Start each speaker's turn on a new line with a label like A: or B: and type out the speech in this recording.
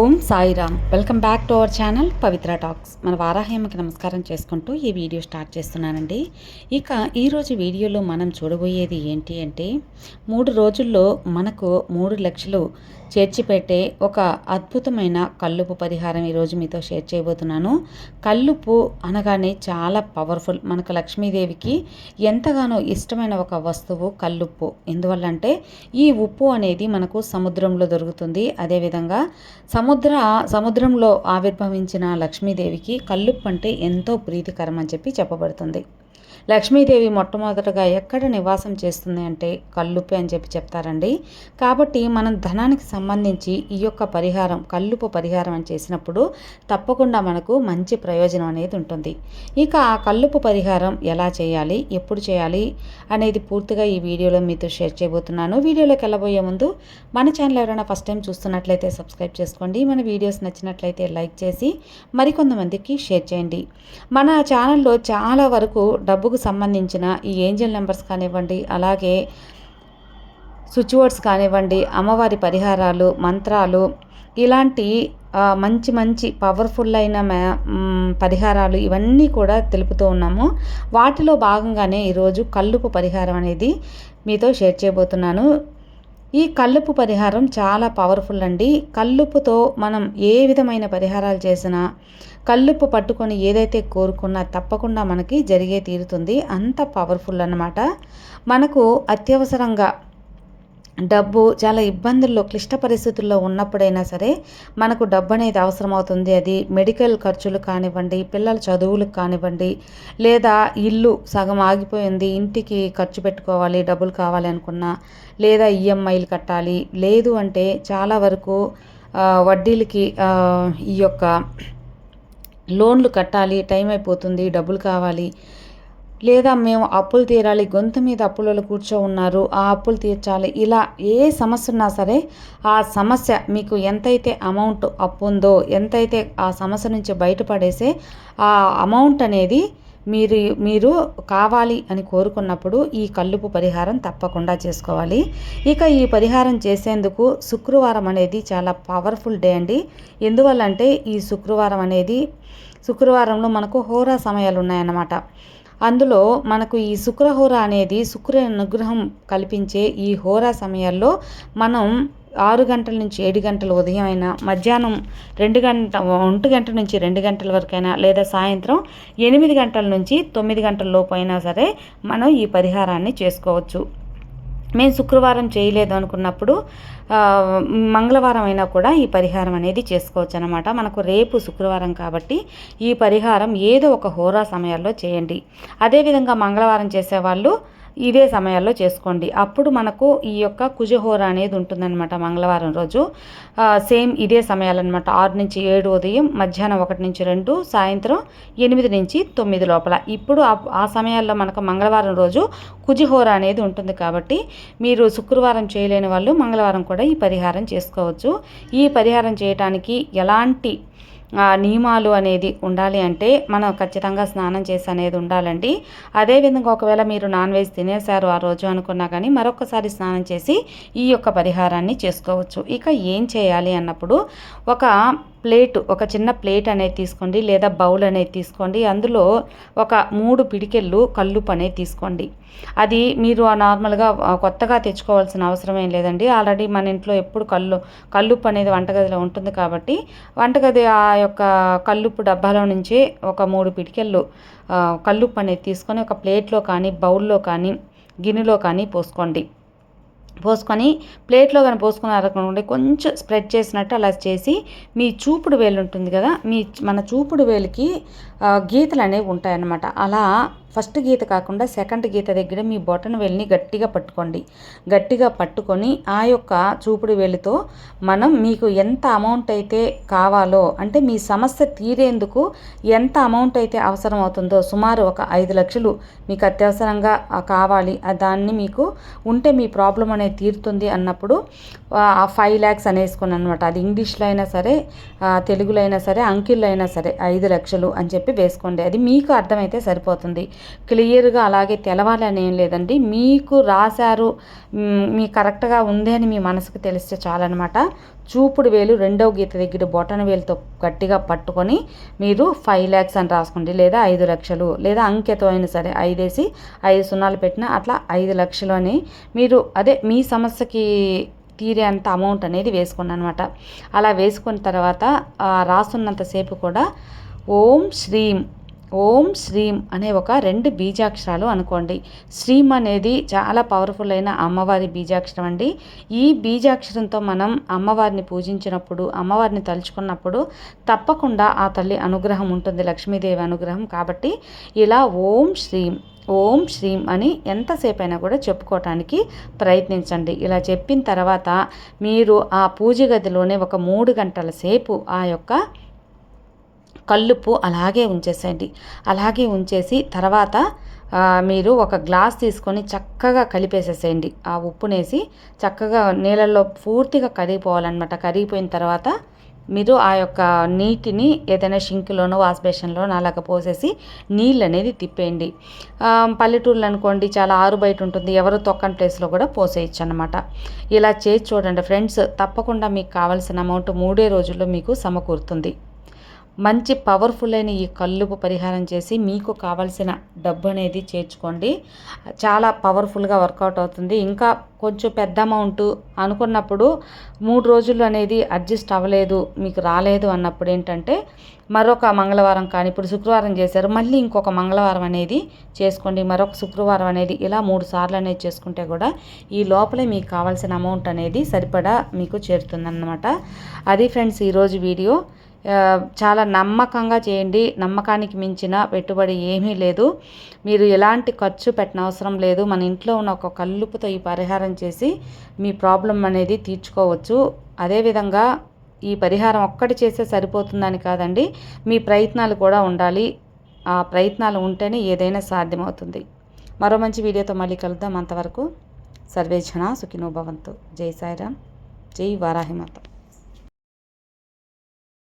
A: Om Sairam. Welcome back to our channel Pavitra talks. మన వారాహ్యమ్మకి నమస్కారం చేసుకుంటూ ఈ వీడియో స్టార్ట్ చేస్తున్నానండి. ఇక ఈరోజు వీడియోలో మనం చూడబోయేది ఏంటి అంటే మూడు రోజుల్లో మనకు మూడు లక్షలు చేర్చిపెట్టే ఒక అద్భుతమైన కల్లుపు పరిహారం ఈరోజు మీతో షేర్ చేయబోతున్నాను. కల్లుపు అనగానే చాలా పవర్ఫుల్. మనకు లక్ష్మీదేవికి ఎంతగానో ఇష్టమైన ఒక వస్తువు కల్లుప్పు. ఎందువల్లంటే ఈ ఉప్పు అనేది మనకు సముద్రంలో దొరుకుతుంది. అదేవిధంగా సముద్ర సముద్ర సముద్రంలో ఆవిర్భవించిన లక్ష్మీదేవికి కల్లుప్పు అంటే ఎంతో ప్రీతికరం అని చెప్పి చెప్పబడుతుంది. లక్ష్మీదేవి మొట్టమొదటగా ఎక్కడ నివాసం చేస్తుంది అంటే కల్లుప్పు అని చెప్పి చెప్తారండి. కాబట్టి మనం ధనానికి సంబంధించి ఈ యొక్క పరిహారం కల్లుపు పరిహారం అని చేసినప్పుడు తప్పకుండా మనకు మంచి ప్రయోజనం అనేది ఉంటుంది. ఇక ఆ కల్లుపు పరిహారం ఎలా చేయాలి ఎప్పుడు చేయాలి అనేది పూర్తిగా ఈ వీడియోలో మీతో షేర్ చేయబోతున్నాను. వీడియోలోకి వెళ్ళబోయే ముందు మన ఛానల్ ఎవరైనా ఫస్ట్ టైం చూస్తున్నట్లయితే సబ్స్క్రైబ్ చేసుకోండి. మన వీడియోస్ నచ్చినట్లయితే లైక్ చేసి మరికొంతమందికి షేర్ చేయండి. మన ఛానల్లో చాలా వరకు డబ్బుకు సంబంధించిన ఈ ఏంజల్ నెంబర్స్ కానివ్వండి అలాగే స్విచ్ వర్డ్స్ కానివ్వండి అమ్మవారి పరిహారాలు మంత్రాలు ఇలాంటి మంచి మంచి పవర్ఫుల్ అయిన పరిహారాలు ఇవన్నీ కూడా తెలుపుతూ ఉన్నాము. వాటిలో భాగంగానే ఈరోజు కల్లుపు పరిహారం అనేది మీతో షేర్ చేయబోతున్నాను. ఈ కల్లుపు పరిహారం చాలా పవర్ఫుల్ అండి. కల్లుపుతో మనం ఏ విధమైన పరిహారాలు చేసినా కల్లుపు పట్టుకొని ఏదైతే కోరుకున్నా తప్పకుండా మనకి జరిగే తీరుతుంది. అంత పవర్ఫుల్ అన్నమాట. మనకు అత్యవసరంగా డబ్బు చాలా ఇబ్బందుల్లో క్లిష్ట పరిస్థితుల్లో ఉన్నప్పుడైనా సరే మనకు డబ్బు అనేది అవసరమవుతుంది. అది మెడికల్ ఖర్చులు కానివ్వండి పిల్లల చదువులకు కానివ్వండి లేదా ఇల్లు సగం ఆగిపోయింది ఇంటికి ఖర్చు పెట్టుకోవాలి డబ్బులు కావాలి అనుకున్నా లేదా ఈఎంఐలు కట్టాలి. లేదు అంటే చాలా వరకు వడ్డీలకి ఈ యొక్క లోన్లు కట్టాలి టైం అయిపోతుంది డబ్బులు కావాలి. లేదా మేము అప్పులు తీరాలి గొంతు మీద అప్పులలో కూర్చో ఉన్నారు ఆ అప్పులు తీర్చాలి. ఇలా ఏ సమస్య ఉన్నా సరే ఆ సమస్య మీకు ఎంతైతే అమౌంట్ అప్పు ఉందో ఎంతైతే ఆ సమస్య నుంచి బయటపడేసే ఆ అమౌంట్ అనేది మీరు మీరు కావాలి అని కోరుకున్నప్పుడు ఈ కల్లుపు పరిహారం తప్పకుండా చేసుకోవాలి. ఇక ఈ పరిహారం చేసేందుకు శుక్రవారం అనేది చాలా పవర్ఫుల్ డే అండి. ఎందువల్లంటే ఈ శుక్రవారం అనేది శుక్రవారంలో మనకు హోరా సమయాలు ఉన్నాయన్నమాట. అందులో మనకు ఈ శుక్రహోర అనేది శుక్ర అనుగ్రహం కల్పించే ఈ హోరా సమయాల్లో మనం ఆరు గంటల నుంచి ఏడు గంటల ఉదయం అయినా మధ్యాహ్నం రెండు గంట ఒంటి గంట నుంచి రెండు గంటల వరకైనా లేదా సాయంత్రం ఎనిమిది గంటల నుంచి తొమ్మిది గంటల లోపు అయినా సరే మనం ఈ పరిహారాన్ని చేసుకోవచ్చు. మేము శుక్రవారం చేయలేదు అనుకున్నప్పుడు మంగళవారం అయినా కూడా ఈ పరిహారం అనేది చేసుకోవచ్చు అనమాట మనకు రేపు శుక్రవారం కాబట్టి ఈ పరిహారం ఏదో ఒక హోరా సమయాల్లో చేయండి. అదేవిధంగా మంగళవారం చేసేవాళ్ళు ఇదే సమయాల్లో చేసుకోండి. అప్పుడు మనకు ఈ యొక్క కుజహోర అనేది ఉంటుందన్నమాట మంగళవారం రోజు. సేమ్ ఇదే సమయాలన్నమాట. ఆరు నుంచి ఏడు ఉదయం మధ్యాహ్నం ఒకటి నుంచి రెండు సాయంత్రం ఎనిమిది నుంచి తొమ్మిది లోపల. ఇప్పుడు ఆ సమయాల్లో మనకు మంగళవారం రోజు కుజిహోర అనేది ఉంటుంది కాబట్టి మీరు శుక్రవారం చేయలేని వాళ్ళు మంగళవారం కూడా ఈ పరిహారం చేసుకోవచ్చు. ఈ పరిహారం చేయటానికి ఎలాంటి నియమాలు అనేది ఉండాలి అంటే మనం ఖచ్చితంగా స్నానం చేసి అనేది ఉండాలండి. అదేవిధంగా ఒకవేళ మీరు నాన్ వెజ్ తినేశారు ఆ రోజు అనుకున్నా కానీ మరొకసారి స్నానం చేసి ఈ యొక్క పరిహారాన్ని చేసుకోవచ్చు. ఇక ఏం చేయాలి అన్నప్పుడు ఒక ప్లేట్ ఒక చిన్న ప్లేట్ అనేది తీసుకోండి లేదా బౌల్ అనేది తీసుకోండి. అందులో ఒక మూడు పిడికెళ్ళు కల్లుపు అనేది తీసుకోండి. అది మీరు నార్మల్గా కొత్తగా తెచ్చుకోవాల్సిన అవసరం ఏం లేదండి. ఆల్రెడీ మన ఇంట్లో ఎప్పుడు కల్లు కల్లుప్పు అనేది వంటగదిలో ఉంటుంది కాబట్టి వంటగది ఆ యొక్క కల్లుప్పు డబ్బాలో నుంచి ఒక మూడు పిడికెళ్ళు కల్లుప్పు అనేది తీసుకొని ఒక ప్లేట్లో కానీ బౌల్లో కానీ గిన్నెలో కానీ పోసుకోండి. పోసుకొని ప్లేట్లో కానీ పోసుకున్నారనుకోండి కొంచెం స్ప్రెడ్ చేసినట్టు అలా చేసి మీ చూపుడు వేలు ఉంటుంది కదా మీ మన చూపుడు వేలుకి గీతలు అనేవి ఉంటాయన్నమాట. అలా ఫస్ట్ గీత కాకుండా సెకండ్ గీత దగ్గర మీ బొటన వెళ్ళి గట్టిగా పట్టుకోండి. గట్టిగా పట్టుకొని ఆ యొక్క చూపుడు వెళ్ళితో మనం మీకు ఎంత అమౌంట్ అయితే కావాలో అంటే మీ సమస్య తీరేందుకు ఎంత అమౌంట్ అయితే అవసరం అవుతుందో సుమారు ఒక ఐదు లక్షలు మీకు అత్యవసరంగా కావాలి. దాన్ని మీకు ఉంటే మీ ప్రాబ్లం అనేది తీరుతుంది అన్నప్పుడు ఆ ఫైవ్ ల్యాక్స్ అనేసుకుని అనమాట అది ఇంగ్లీష్లో అయినా సరే తెలుగులో అయినా సరే అంకిల్లో అయినా సరే ఐదు లక్షలు అని చెప్పి వేసుకోండి. అది మీకు అర్థమైతే సరిపోతుంది. క్లియర్గా అలాగే తెలవాలి అని ఏం లేదండి. మీకు రాశారు మీ కరెక్ట్గా ఉంది అని మీ మనసుకు తెలిస్తే చాలన్నమాట. చూపుడు వేలు రెండవ గీత దగ్గర బొటన వేలుతో గట్టిగా పట్టుకొని మీరు ఫైవ్ ల్యాక్స్ అని రాసుకోండి. లేదా ఐదు లక్షలు లేదా అంకెతో అయినా సరే ఐదేసి ఐదు సున్నాలు పెట్టినా అట్లా ఐదు లక్షలు అని మీరు అదే మీ సమస్యకి తీరే అంత అమౌంట్ అనేది వేసుకోండి అనమాట అలా వేసుకున్న తర్వాత రాస్తున్నంతసేపు కూడా ఓం శ్రీం ఓం శ్రీం అనే ఒక రెండు బీజాక్షరాలు అనుకోండి. శ్రీం అనేది చాలా పవర్ఫుల్ అయిన అమ్మవారి బీజాక్షరం అండి. ఈ బీజాక్షరంతో మనం అమ్మవారిని పూజించినప్పుడు అమ్మవారిని తలుచుకున్నప్పుడు తప్పకుండా ఆ తల్లి అనుగ్రహం ఉంటుంది లక్ష్మీదేవి అనుగ్రహం. కాబట్టి ఇలా ఓం శ్రీం ఓం శ్రీం అని ఎంతసేపు అయినా కూడా చెప్పుకోవటానికి ప్రయత్నించండి. ఇలా చెప్పిన తర్వాత మీరు ఆ పూజ గదిలోనే ఒక మూడు గంటల సేపు ఆ యొక్క కల్లుప్పు అలాగే ఉంచేసేయండి. అలాగే ఉంచేసి తర్వాత మీరు ఒక గ్లాస్ తీసుకొని చక్కగా కలిపేసేసేయండి. ఆ ఉప్పునేసి చక్కగా నీళ్ళల్లో పూర్తిగా కరిగిపోవాలన్నమాట. కరిగిపోయిన తర్వాత మీరు ఆ యొక్క నీటిని ఏదైనా షింక్లోనో వాష్ బేషన్లోనో అలాగ పోసేసి నీళ్ళు అనేది తిప్పేయండి పల్లెటూర్లు అనుకోండి చాలా ఆరు బయట ఉంటుంది. ఎవరు తొక్కని ప్లేస్లో కూడా పోసేయచ్చు అనమాట ఇలా చేసి చూడండి ఫ్రెండ్స్ తప్పకుండా మీకు కావాల్సిన అమౌంట్ మూడే రోజుల్లో మీకు సమకూరుతుంది. మంచి పవర్ఫుల్ అయిన ఈ కల్లుపు పరిహారం చేసి మీకు కావాల్సిన డబ్బు అనేది చేర్చుకోండి. చాలా పవర్ఫుల్గా వర్కౌట్ అవుతుంది. ఇంకా కొంచెం పెద్ద అమౌంట్ అనుకున్నప్పుడు మూడు రోజులు అనేది అడ్జస్ట్ అవ్వలేదు మీకు రాలేదు అన్నప్పుడు ఏంటంటే మరొక మంగళవారం కానీ ఇప్పుడు శుక్రవారం చేశారు మళ్ళీ ఇంకొక మంగళవారం అనేది చేసుకోండి. మరొక శుక్రవారం అనేది ఇలా మూడు సార్లు అనేది చేసుకుంటే కూడా ఈ లోపలే మీకు కావాల్సిన అమౌంట్ అనేది సరిపడా మీకు చేరుతుందన్నమాట. అది ఫ్రెండ్స్ ఈరోజు వీడియో. చాలా నమ్మకంగా చేయండి. నమ్మకానికి మించిన పెట్టుబడి ఏమీ లేదు. మీరు ఎలాంటి ఖర్చు పెట్టిన అవసరం లేదు. మన ఇంట్లో ఉన్న ఒక కల్లుపుతో ఈ పరిహారం చేసి మీ ప్రాబ్లం అనేది తీర్చుకోవచ్చు. అదేవిధంగా ఈ పరిహారం ఒక్కటి చేస్తే సరిపోతుందని కాదండి. మీ ప్రయత్నాలు కూడా ఉండాలి. ఆ ప్రయత్నాలు ఉంటేనే ఏదైనా సాధ్యమవుతుంది. మరో మంచి వీడియోతో మళ్ళీ కలుద్దాం. అంతవరకు సర్వేజన సుఖినోభవంతు జై సాయిరామ్. జై వారాహిమాత